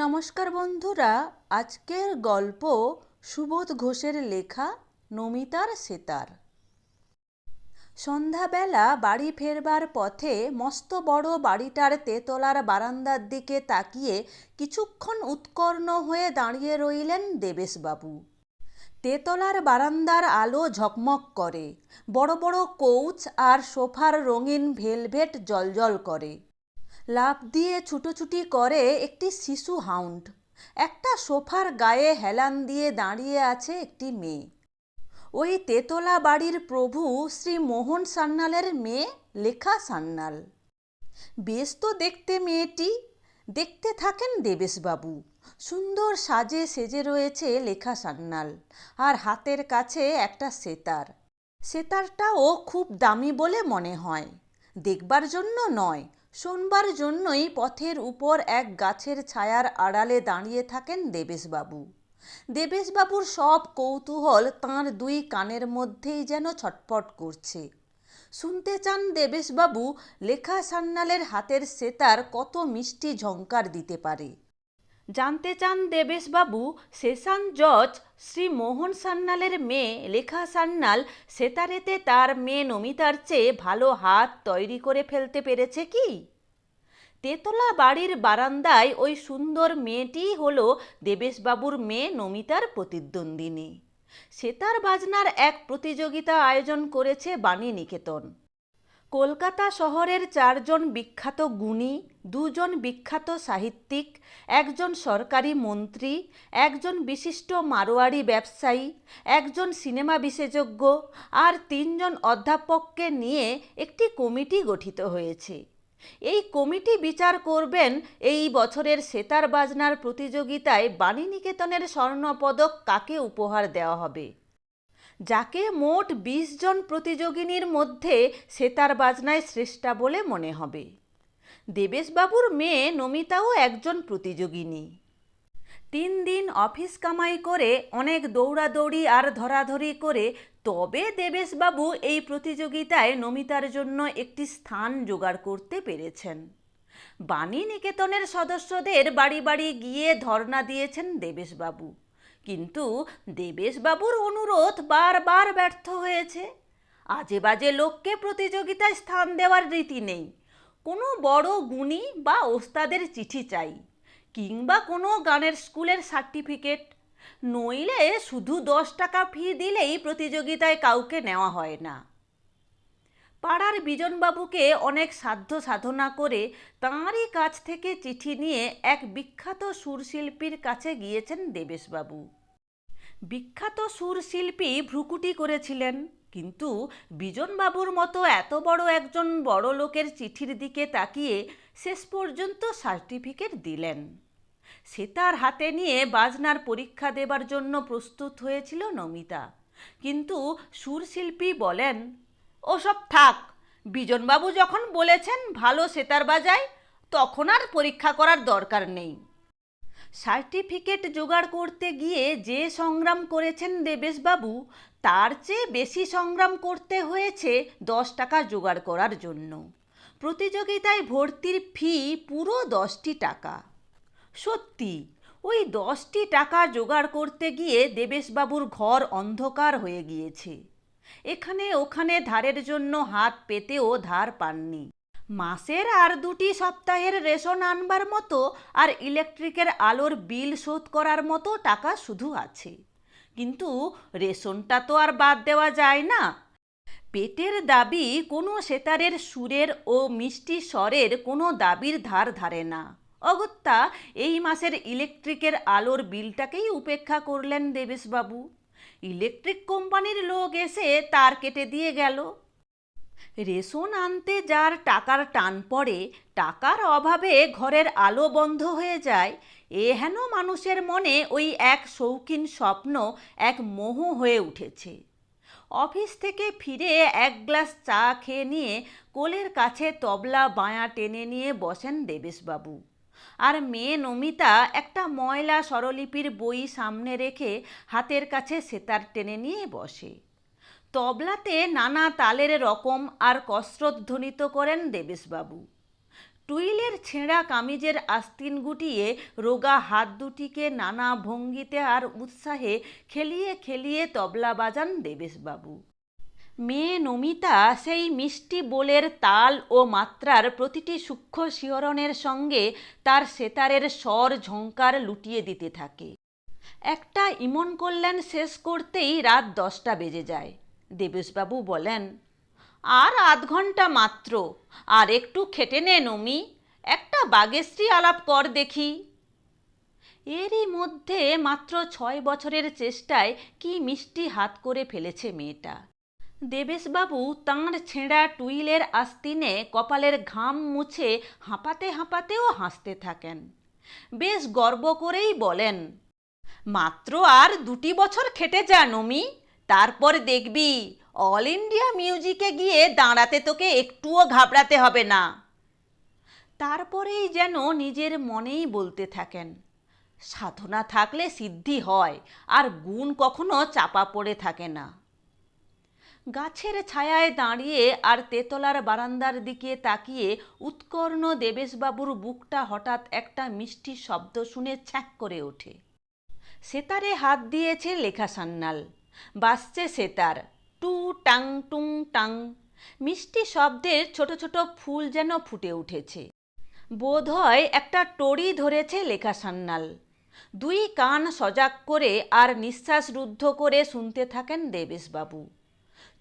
নমস্কার বন্ধুরা, আজকের গল্প সুবোধ ঘোষের লেখা নমিতার সেতার। সন্ধ্যাবেলা বাড়ি ফেরবার পথে মস্ত বড় বাড়িটার তেতলার বারান্দার দিকে তাকিয়ে কিছুক্ষণ উৎকর্ণ হয়ে দাঁড়িয়ে রইলেন দেবেশবাবু। তেতলার বারান্দার আলো ঝকমক করে, বড় বড় কৌচ আর সোফার রঙিন ভেলভেট জলজল করে। লাফ দিয়ে ছুটোছুটি করে একটি শিশু হাউন্ড। একটা সোফার গায়ে হেলান দিয়ে দাঁড়িয়ে আছে একটি মেয়ে। ওই তেতলা বাড়ির প্রভু শ্রী মোহন সান্যালের মেয়ে লেখা সান্যাল। বেশ তো দেখতে মেয়েটি। দেখতে থাকেন দেবেশবাবু। সুন্দর সাজে সেজে রয়েছে লেখা সান্যাল। আর হাতের কাছে একটা সেতার। সেতারটাও খুব দামি বলে মনে হয়। দেখবার জন্য নয়। শোনবার জন্যই পথের উপর এক গাছের ছায়ার আড়ালে দাঁড়িয়ে থাকেন দেবেশবাবু। দেবেশবাবুর সব কৌতূহল তাঁর দুই কানের মধ্যেই যেন ছটফট করছে। শুনতে চান দেবেশবাবু, লেখা সান্নালের হাতের সেতার কত মিষ্টি ঝঙ্কার দিতে পারে। জানতে চান দেবেশবাবু সেশন জজ শ্রী মোহন সান্যালের মেয়ে লেখা সান্যাল সেতারেতে তার মেয়ে নমিতার চেয়ে ভালো হাত তৈরি করে ফেলতে পেরেছে কি? তেতলা বাড়ির বারান্দায় ওই সুন্দর মেয়েটিই হলো দেবেশবাবুর মেয়ে নমিতার প্রতিদ্বন্দ্বিনী। সেতার বাজনার এক প্রতিযোগিতা আয়োজন করেছে বাণী নিকেতন কলকাতা শহরের চারজন বিখ্যাত গুণী, দুজন বিখ্যাত সাহিত্যিক, একজন সরকারি মন্ত্রী, একজন বিশিষ্ট মারোয়াড়ি ব্যবসায়ী, একজন সিনেমা বিশেষজ্ঞ আর তিনজন অধ্যাপককে নিয়ে একটি কমিটি গঠিত হয়েছে। এই কমিটি বিচার করবেন এই বছরের সেতার বাজনার প্রতিযোগিতায় বাণীনিকেতনের স্বর্ণপদক কাকে উপহার দেওয়া হবে? যাকে মোট বিশ জন প্রতিযোগিনীর মধ্যে সেতার বাজনায় শ্রেষ্ঠা বলে মনে হবে। দেবেশবাবুর মেয়ে নমিতাও একজন প্রতিযোগিনী। তিন দিন অফিস কামাই করে অনেক দৌড়াদৌড়ি আর ধরাধরি করে তবে দেবেশবাবু এই প্রতিযোগিতায় নমিতার জন্য একটি স্থান জোগাড় করতে পেরেছেন। বাণী নিকেতনের সদস্যদের বাড়ি বাড়ি গিয়ে ধর্ণা দিয়েছেন দেবেশবাবু। কিন্তু দেবেশবাবুর অনুরোধ বারবার ব্যর্থ হয়েছে। আজে বাজে লোককে প্রতিযোগিতায় স্থান দেওয়ার রীতি নেই। কোনো বড় গুণী বা ওস্তাদের চিঠি চাই, কিংবা কোনো গানের স্কুলের সার্টিফিকেট। নইলে শুধু দশ টাকা ফি দিলেই প্রতিযোগিতায় কাউকে নেওয়া হয় না। পাড়ার বিজনবাবুকে অনেক সাধ্য সাধনা করে তাঁরই কাছ থেকে চিঠি নিয়ে এক বিখ্যাত সুরশিল্পীর কাছে গিয়েছেন দেবেশবাবু। বিখ্যাত সুরশিল্পী ভ্রুকুটি করেছিলেন। কিন্তু বিজনবাবুর মতো এত বড় একজন বড় লোকের চিঠির দিকে তাকিয়ে শেষ পর্যন্ত সার্টিফিকেট দিলেন। সেতার হাতে নিয়ে বাজনার পরীক্ষা দেবার জন্য প্রস্তুত হয়েছিল নমিতা। কিন্তু সুরশিল্পী বলেন, ওসব থাক, বিজনবাবু যখন বলেছেন ভালো সেতার বাজায়, তখন আর পরীক্ষা করার দরকার নেই। সার্টিফিকেট জোগাড় করতে গিয়ে যে সংগ্রাম করেছেন দেবেশবাবু, তার চেয়ে বেশি সংগ্রাম করতে হয়েছে দশ টাকা জোগাড় করার জন্য। প্রতিযোগিতায় ভর্তির ফি পুরো দশটি টাকা। সত্যি, ওই দশটি টাকা জোগাড় করতে গিয়ে দেবেশবাবুর ঘর অন্ধকার হয়ে গিয়েছে। এখানে ওখানে ধারের জন্য হাত পেতেও ধার পাননি। মাসের আর দুটি সপ্তাহের রেশন আনবার মতো আর ইলেকট্রিকের আলোর বিল শোধ করার মতো টাকা শুধু আছে। কিন্তু রেশনটা তো আর বাদ দেওয়া যায় না। পেটের দাবি কোনো সেতারের সুরের ও মিষ্টি স্বরের কোনো দাবির ধার ধারে না। অগত্যা, এই মাসের ইলেকট্রিকের আলোর বিলটাকেই উপেক্ষা করলেন দেবেশবাবু। ইলেকট্রিক কোম্পানির লোক এসে তার কেটে দিয়ে গেল। রেশন আনতে যার টাকার টান পড়ে, টাকার অভাবে ঘরের আলো বন্ধ হয়ে যায়, এ হেন মানুষের মনে ওই এক শৌখিন স্বপ্ন, এক মোহ হয়ে উঠেছে। অফিস থেকে ফিরে এক গ্লাস চা খেয়ে নিয়ে কোলের কাছে তবলা বায়া টেনে নিয়ে বসেন দেবেশবাবু। আর মেয়ে নমিতা একটা ময়লা স্বরলিপির বই সামনে রেখে হাতের কাছে সেতার টেনে নিয়ে বসে। তবলাতে নানা তালের রকম আর কসরত ধ্বনিত করেন দেবেশবাবু। টুইলের ছেঁড়া কামিজের আস্তিন গুটিয়ে রোগা হাত দুটিকে নানা ভঙ্গিতে আর উৎসাহে খেলিয়ে খেলিয়ে তবলা বাজান দেবেশবাবু। মেয়ে নমিতা সেই মিষ্টি বোলের তাল ও মাত্রার প্রতিটি সূক্ষ্ম শিহরণের সঙ্গে তার সেতারের স্বর ঝঙ্কার লুটিয়ে দিতে থাকে। একটা ইমন কল্যাণ শেষ করতেই রাত দশটা বেজে যায়। দেবেশবাবু বলেন, আর আধ ঘণ্টা মাত্র, আর একটু খেটে নে নমি, একটা বাগেশ্রী আলাপ কর দেখি। এরই মধ্যে মাত্র ছয় বছরের চেষ্টায় কি মিষ্টি হাত করে ফেলেছে মেয়েটা। দেবেশবাবু তাঁর ছেঁড়া টুইলের আস্তিনে কপালের ঘাম মুছে হাঁপাতে হাঁপাতেও হাসতে থাকেন। বেশ গর্ব করেই বলেন, মাত্র আর দুটি বছর খেটে যা নমি তারপর দেখবি অল ইন্ডিয়া মিউজিকে গিয়ে দাঁড়াতে তোকে একটুও ঘাবড়াতে হবে না। তারপরেই যেন নিজের মনেই বলতে থাকেন, সাধনা থাকলে সিদ্ধি হয়, আর গুণ কখনো চাপা পড়ে থাকে না। গাছের ছায়ায় দাঁড়িয়ে আর তেতলার বারান্দার দিকে তাকিয়ে উৎকর্ণ দেবেশবাবুর বুকটা হঠাৎ একটা মিষ্টি শব্দ শুনে ছ্যাঁক করে ওঠে। সেতারে হাত দিয়েছে লেখা সান্নাল বাসছে সেতার টু টাং, টুং টাং। মিষ্টি শব্দের ছোট ছোট ফুল যেন ফুটে উঠেছে। বোধহয় একটা টড়ি ধরেছে লেখা সান্নাল দুই কান সজাগ করে আর নিঃশ্বাস রুদ্ধ করে শুনতে থাকেন দেবেশবাবু।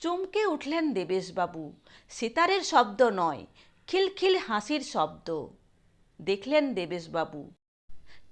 চমকে উঠলেন দেবেশবাবু। সিতারের শব্দ নয়, খিলখিল হাসির শব্দ। দেখলেন দেবেশবাবু।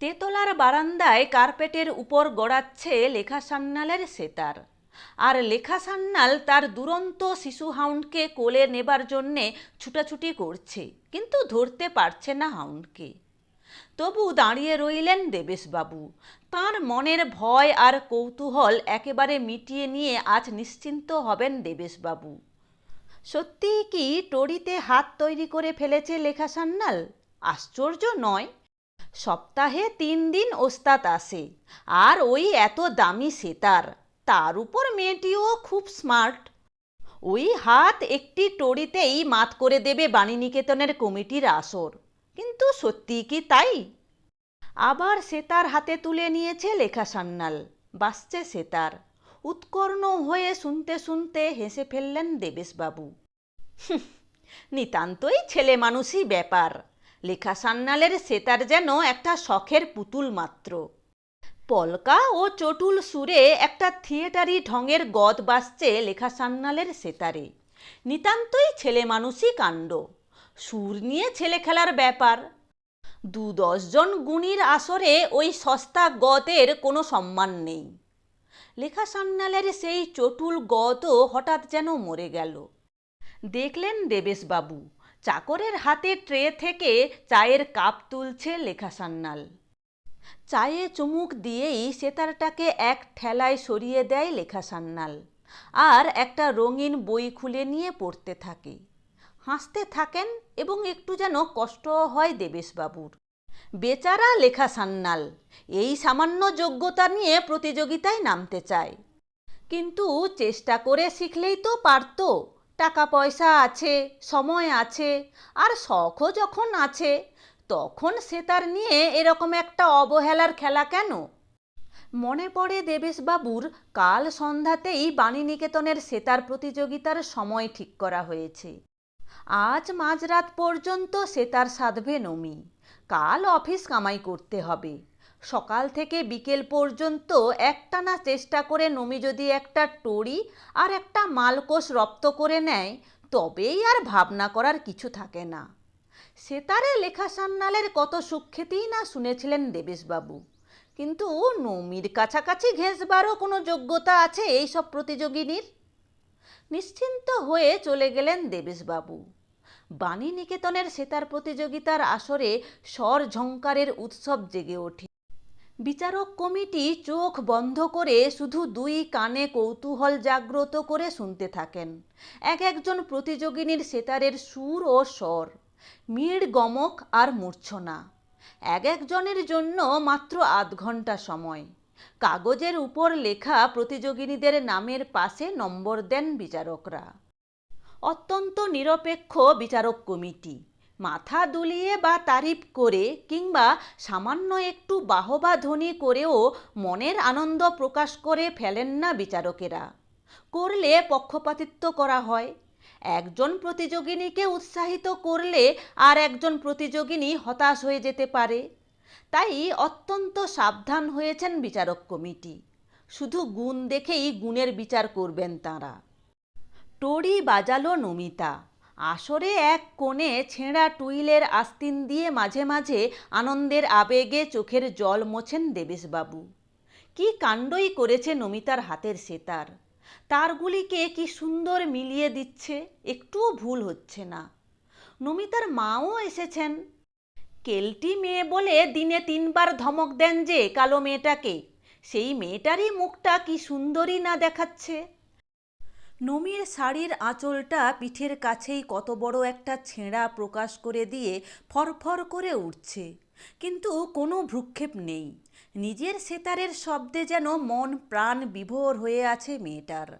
তেতলার বারান্দায় কার্পেটের উপর গড়াচ্ছে লেখা সান্নালের সেতার। আর লেখা সান্নাল তার দুরন্ত শিশু হাউন্ডকে কোলে নেবার জন্যে ছুটাছুটি করছে, কিন্তু ধরতে পারছে না হাউন্ডকে তবু দাঁড়িয়ে রইলেন দেবেশবাবু। তাঁর মনের ভয় আর কৌতূহল একেবারে মিটিয়ে নিয়ে আজ নিশ্চিন্ত হবেন দেবেশবাবু। সত্যিই কি টড়িতে হাত তৈরি করে ফেলেছে লেখা সান্নাল আশ্চর্য নয়। সপ্তাহে তিন দিন ওস্তাদ আসে আর ওই এত দামি সেতার, তার উপর মেয়েটিও খুব স্মার্ট ওই হাত একটি টড়িতেই মাত করে দেবে বাণীনিকেতনের কমিটির আসর, কিন্তু সত্যি কি তাই? আবার সেতার হাতে তুলে নিয়েছে লেখা সান্নাল বাসছে সেতার, উৎকর্ণ হয়ে শুনতে শুনতে হেসে ফেললেন দেবেশবাবু। নিতান্তই ছেলে মানুষই ব্যাপার। লেখা সান্নালের সেতার যেন একটা শখের পুতুল মাত্র। পলকা ও চটুল সুরে একটা থিয়েটারি ঢঙের গদ বাসছে লেখা সান্নালের সেতারে। নিতান্তই ছেলে মানুষই কাণ্ড। সুর নিয়ে ছেলে খেলার ব্যাপার। দু দশজন গুণীর আসরে ওই সস্তা গতের কোনো সম্মান নেই। লেখা সান্নালের সেই চটুল গতও হঠাৎ যেন মরে গেল। দেখলেন দেবেশবাবু চাকরের হাতে ট্রে থেকে চায়ের কাপ তুলছে লেখা সান্নাল। চায়ে চুমুক দিয়েই সেতারটাকে এক ঠেলায় সরিয়ে দেয় লেখা সান্নাল। আর একটা রঙিন বই খুলে নিয়ে পড়তে থাকে। হাসতে থাকেন এবং একটু যেন কষ্ট হয় দেবেশবাবুর। বেচারা লেখা সান্নাল, এই সামান্য যোগ্যতা নিয়ে প্রতিযোগিতায় নামতে চায়। কিন্তু চেষ্টা করে শিখলেই তো পারতো। টাকা পয়সা আছে, সময় আছে, আর শখও যখন আছে, তখন সেতার নিয়ে এরকম একটা অবহেলার খেলা কেন? মনে পড়ে দেবেশবাবুর কাল সন্ধ্যাতেই বাণীনিকেতনের সেতার প্রতিযোগিতার সময় ঠিক করা হয়েছে। আজ মাঝরাত পর্যন্ত সেতার সাধবে নমি। কাল অফিস কামাই করতে হবে। সকাল থেকে বিকেল পর্যন্ত একটানা চেষ্টা করে নমি যদি একটা টড়ি আর একটা মালকোষ রপ্ত করে নেয়, তবেই আর ভাবনা করার কিছু থাকে না। সেতারে লেখা সান্নালের কত সুখ্যাতিই না শুনেছিলেন দেবেশবাবু। কিন্তু নমির কাছাকাছি ঘেঁষবারও কোনো যোগ্যতা আছে এই সব প্রতিযোগিনীর? নিশ্চিন্ত হয়ে চলে গেলেন দেবেশবাবু। বাণী নিকেতনের সেতার প্রতিযোগিতার আসরে স্বর ঝঙ্কারের উৎসব জেগে ওঠে। বিচারক কমিটি চোখ বন্ধ করে শুধু দুই কানে কৌতূহল জাগ্রত করে শুনতে থাকেন। এক একজন প্রতিযোগিনীর সেতারের সুর ও স্বর, মিড়, গমক আর মূর্ছনা। এক একজনের জন্য মাত্র আধ ঘণ্টা সময়। কাগজের উপর লেখা প্রতিযোগিনীদের নামের পাশে নম্বর দেন বিচারকরা। অত্যন্ত নিরপেক্ষ বিচারক কমিটি। মাথা দুলিয়ে বা তারিফ করে কিংবা সামান্য একটু বাহবা ধ্বনি করেও মনের আনন্দ প্রকাশ করে ফেলেন না বিচারকেরা। করলে পক্ষপাতিত্ব করা হয়। একজন প্রতিযোগিনীকে উৎসাহিত করলে আর একজন প্রতিযোগিনী হতাশ হয়ে যেতে পারে। তাই অত্যন্ত সাবধান হয়েছেন বিচারক কমিটি। শুধু গুণ দেখেই গুণের বিচার করবেন তাঁরা। টড়ি বাজালো নমিতা। আসরে এক কোণে ছেঁড়া টুইলের আস্তিন দিয়ে মাঝে মাঝে আনন্দের আবেগে চোখের জল মোছেন দেবেশবাবু। কি কাণ্ডই করেছে নমিতার হাতের সেতার? তারগুলিকে কি সুন্দর মিলিয়ে দিচ্ছে? একটুও ভুল হচ্ছে না। নমিতার মাও এসেছেন। কেলটি মেয়ে বলে দিনে তিনবার ধমক দেন যে, কালো মেয়েটাকে। সেই মেয়েটারই মুখটা কি সুন্দরী না দেখাচ্ছে? নমির শাড়ির আঁচলটা পিঠের কাছেই কত বড় একটা ছেঁড়া প্রকাশ করে দিয়ে ফরফর করে উঠছে। কিন্তু কোনো ভ্রুক্ষেপ নেই। নিজের সেতারের শব্দে যেন মন প্রাণ বিভোর হয়ে আছে মেয়েটার।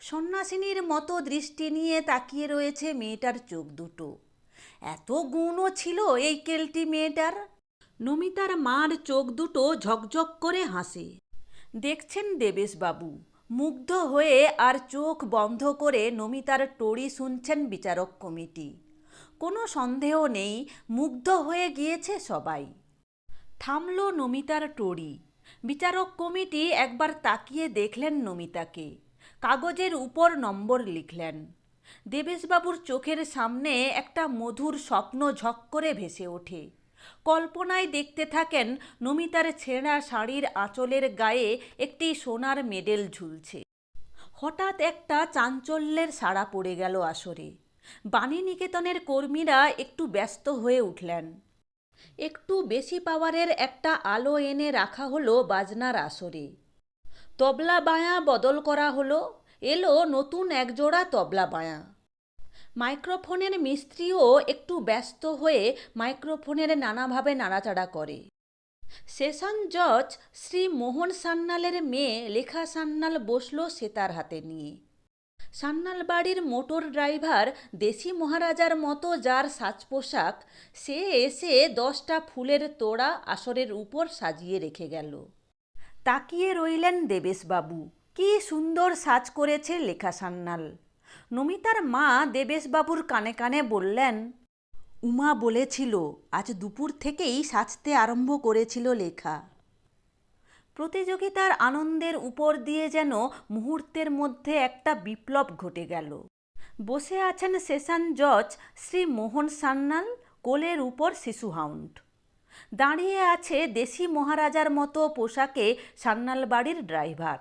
সন্ন্যাসিনীর মতো দৃষ্টি নিয়ে তাকিয়ে রয়েছে মেয়েটার চোখ দুটো। এত গুণও ছিল এই কেলটি মেয়েটার? নমিতার মার চোখ দুটো ঝকঝক করে হাসে। দেখছেন দেবেশবাবু। মুগ্ধ হয়ে আর চোখ বন্ধ করে নমিতার টড়ি শুনছেন বিচারক কমিটি। কোনো সন্দেহ নেই, মুগ্ধ হয়ে গিয়েছে সবাই। থামল নমিতার টড়ি বিচারক কমিটি একবার তাকিয়ে দেখলেন নমিতাকে। কাগজের উপর নম্বর লিখলেন। দেবেশবাবুর চোখের সামনে একটা মধুর স্বপ্ন ঝক করে ভেসে ওঠে। কল্পনায় দেখতে থাকেন নমিতার ছেঁড়া শাড়ির আঁচলের গায়ে একটি সোনার মেডেল ঝুলছে। হঠাৎ একটা চাঞ্চল্যের সাড়া পড়ে গেল আসরে। বাণীনিকেতনের কর্মীরা একটু ব্যস্ত হয়ে উঠলেন। একটু বেশি পাওয়ারের একটা আলো এনে রাখা হলো বাজনার আসরে। তবলা বায়া বদল করা হলো, এলো নতুন একজোড়া তবলা বায়া। মাইক্রোফোনের মিস্ত্রিও একটু ব্যস্ত হয়ে মাইক্রোফোনের নানাভাবে নাড়াচাড়া করে। সেশন জজ শ্রী মোহন সান্যালের মেয়ে লেখা সান্যাল বসল সেতার হাতে নিয়ে। সান্যাল বাড়ির মোটর ড্রাইভার দেশি মহারাজার মতো যার সাজ পোশাক সে এসে দশটা ফুলের তোড়া আসরের উপর সাজিয়ে রেখে গেল। তাকিয়ে রইলেন দেবেশবাবু। কি সুন্দর সাজ করেছে লেখা সান্যাল। নমিতার মা দেবেশবাবুর কানে কানে বললেন, উমা বলেছিল, আজ দুপুর থেকেই সাজতে আরম্ভ করেছিল লেখা। প্রতিযোগিতার আনন্দের উপর দিয়ে যেন মুহূর্তের মধ্যে একটা বিপ্লব ঘটে গেল। বসে আছেন সেশন জজ শ্রী মোহন সান্যাল, কোলের উপর শিশু হাউন্ড। দাঁড়িয়ে আছে দেশি মহারাজার মতো পোশাকে সান্যাল বাড়ির ড্রাইভার।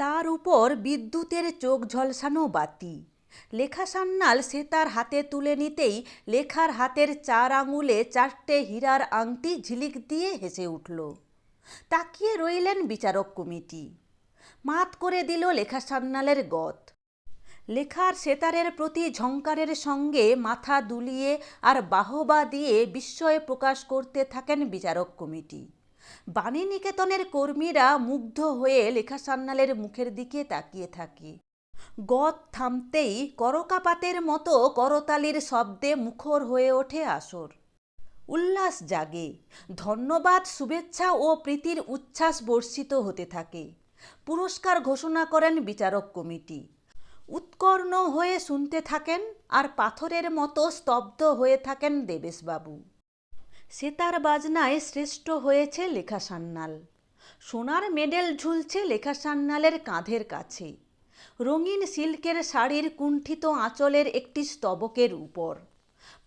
তার উপর বিদ্যুতের চোখ ঝলসানো বাতি। লেখা সান্যাল সে তার হাতে তুলে নিতেই লেখার হাতের চার আঙুলে চারটে হীরার আংটি ঝিলিক দিয়ে হেসে উঠল। তাকিয়ে রইলেন বিচারক কমিটি। মাত করে দিল লেখা সান্যালের গত। লেখার সেতারের প্রতি ঝঙ্কারের সঙ্গে মাথা দুলিয়ে আর বাহবা দিয়ে বিস্ময় প্রকাশ করতে থাকেন বিচারক কমিটি। বাণীনিকেতনের কর্মীরা মুগ্ধ হয়ে লেখা সান্যালের মুখের দিকে তাকিয়ে থাকে। গত থামতেই করকাপাতের মতো করতালির শব্দে মুখর হয়ে ওঠে আসর। উল্লাস জাগে, ধন্যবাদ, শুভেচ্ছা ও প্রীতির উচ্ছ্বাস বর্ষিত হতে থাকে। পুরস্কার ঘোষণা করেন বিচারক কমিটি। উৎকর্ণ হয়ে শুনতে থাকেন আর পাথরের মতো স্তব্ধ হয়ে থাকেন দেবেশবাবু। সেতার বাজনায় শ্রেষ্ঠ হয়েছে লেখা সান্যাল। সোনার মেডেল ঝুলছে লেখা সান্যালের কাঁধের কাছে। রঙিন সিল্কের শাড়ির কুণ্ঠিত আঁচলের একটি স্তবকের উপর।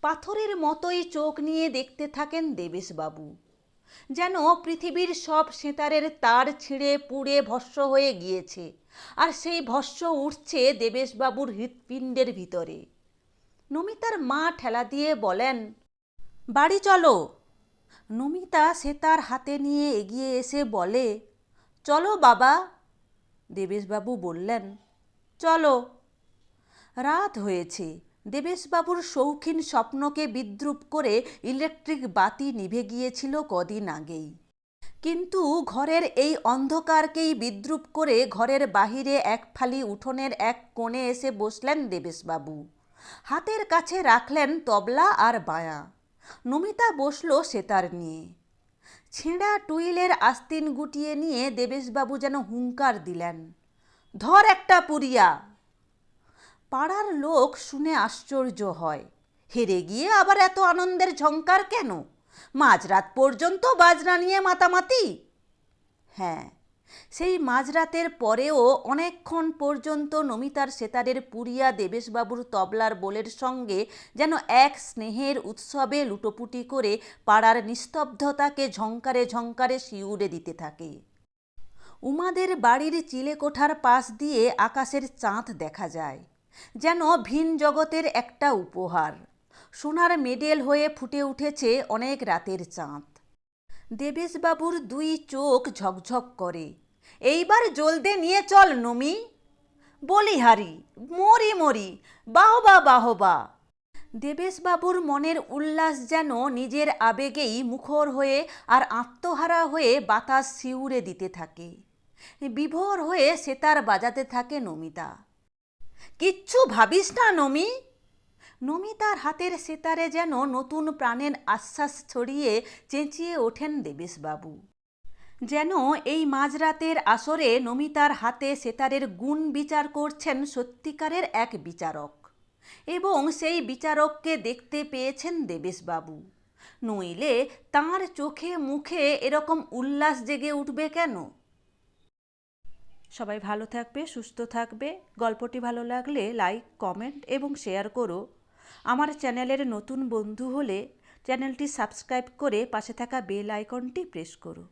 পাথরের মতোই চোখ নিয়ে দেখতে থাকেন দেবেশবাবু। যেন পৃথিবীর সব সেতারের তার ছিঁড়ে পুড়ে ভস্য হয়ে গিয়েছে, আর সেই ভস্য উঠছে দেবেশবাবুর হৃৎপিণ্ডের ভিতরে। নমিতার মা ঠেলা দিয়ে বলেন বাড়ি চলো। নমিতা সে তার হাতে নিয়ে এগিয়ে এসে বলে, চলো বাবা। দেবেশবাবু বললেন, চলো। রাত হয়েছে। দেবেশবাবুর শৌখিন স্বপ্নকে বিদ্রুপ করে ইলেকট্রিক বাতি নিভে গিয়েছিল কদিন আগেই। কিন্তু ঘরের এই অন্ধকারকেই বিদ্রুপ করে ঘরের বাহিরে এক ফালি উঠোনের এক কোণে এসে বসলেন দেবেশবাবু। হাতের কাছে রাখলেন তবলা আর বায়া। নমিতা বসল সেতার নিয়ে। ছেঁড়া টুইলের আস্তিন গুটিয়ে নিয়ে দেবেশবাবু যেন হুঙ্কার দিলেন, ধর একটা পুরিয়া। পাড়ার লোক শুনে আশ্চর্য হয়, হেরে গিয়ে আবার এত আনন্দের ঝঙ্কার কেন? মাঝরাত পর্যন্ত বাজনা নিয়ে মাতামাতি? হ্যাঁ সেই মাঝরাতের পরেও অনেকক্ষণ পর্যন্ত নমিতার সেতারের পুরিয়া দেবেশবাবুর তবলার বোলের সঙ্গে যেন এক স্নেহের উৎসবে লুটোপুটি করে পাড়ার নিস্তব্ধতাকে ঝঙ্কারে ঝঙ্কারে শিউরে দিতে থাকে। উমাদের বাড়ির চিলেকোঠার পাশ দিয়ে আকাশের চাঁদ দেখা যায়, যেন ভিন জগতের একটা উপহার। সোনার মেডেল হয়ে ফুটে উঠেছে অনেক রাতের চাঁদ। দেবেশবাবুর দুই চোখ ঝকঝক করে। এইবার জলদে নিয়ে চল নমি। বলিহারি মরি মরি, বাহবা বাহবা। দেবেশবাবুর মনের উল্লাস যেন নিজের আবেগেই মুখর হয়ে আর আত্মহারা হয়ে বাতাস শিউরে দিতে থাকে। বিভোর হয়ে সেতার বাজাতে থাকে নমিতা। কিচ্ছু ভাবিস না নমি। নমিতার হাতের সেতারে যেন নতুন প্রাণের আশ্বাস ছড়িয়ে চেঁচিয়ে ওঠেন দেবেশবাবু। যেন এই মাঝরাতের আসরে নমিতার হাতে সেতারের গুণ বিচার করছেন সত্যিকারের এক বিচারক এবং সেই বিচারককে দেখতে পেয়েছেন দেবেশবাবু। নইলে তাঁর চোখে মুখে এরকম উল্লাস জেগে উঠবে কেন? সবাই ভালো থাকবে, সুস্থ থাকবে। গল্পটি ভালো লাগলে লাইক, কমেন্ট এবং শেয়ার করো। আমার চ্যানেলের নতুন বন্ধু হলে চ্যানেলটি সাবস্ক্রাইব করে পাশে থাকা বেল আইকনটি প্রেস করো।